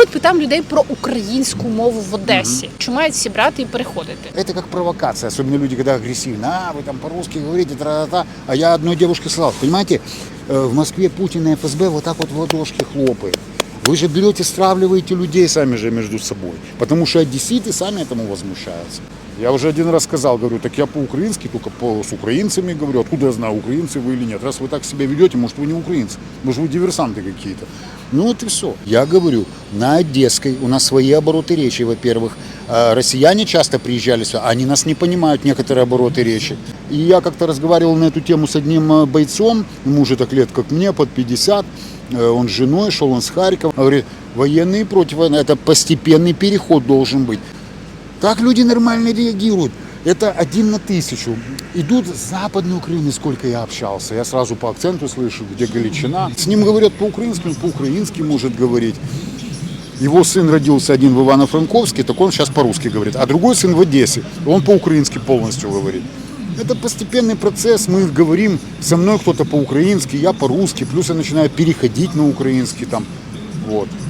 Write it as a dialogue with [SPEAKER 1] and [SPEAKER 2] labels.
[SPEAKER 1] Коли питаємо людей про українську мову в Одесі, чи мають всі брати і переходити?
[SPEAKER 2] Это как провокация, особенно люди, когда агрессивно. А, вы там по-русски говорите, тра-та-та. А я одной девушке сказал, понимаете, э, в Москве Путин и ФСБ вот так вот в ладошки хлопает. Вы же берете, стравливаете людей сами же между собой. Потому что одесситы сами этому возмущаются. Я уже один раз сказал, говорю, так я по-украински, только по, с украинцами говорю. Откуда я знаю, украинцы вы или нет? Раз вы так себя ведете, может, вы не украинцы, может, вы диверсанты какие-то. Ну вот и все. Я говорю, на Одесской у нас свои обороты речи, во-первых. А Россияне часто приезжали сюда, они нас не понимают, некоторые обороты речи. И я как-то разговаривал на эту тему с одним э, бойцом, ему уже так лет, как мне, под 50, Э, он с женой шел, он с Харькова. Говорит, военные против это постепенный переход должен быть. Так люди нормально реагируют. Это один на тысячу. Идут с западной Украины, сколько я общался. Я сразу по акценту слышу, где Галичина. С ним говорят по-украински, он по-украински может говорить. Его сын родился один в Ивано-Франковске, так он сейчас по-русски говорит. А другой сын в Одессе, он по-украински полностью говорит. Это постепенный процесс, мы говорим, со мной кто-то по-украински, я по-русски, плюс я начинаю переходить на украинский там, вот.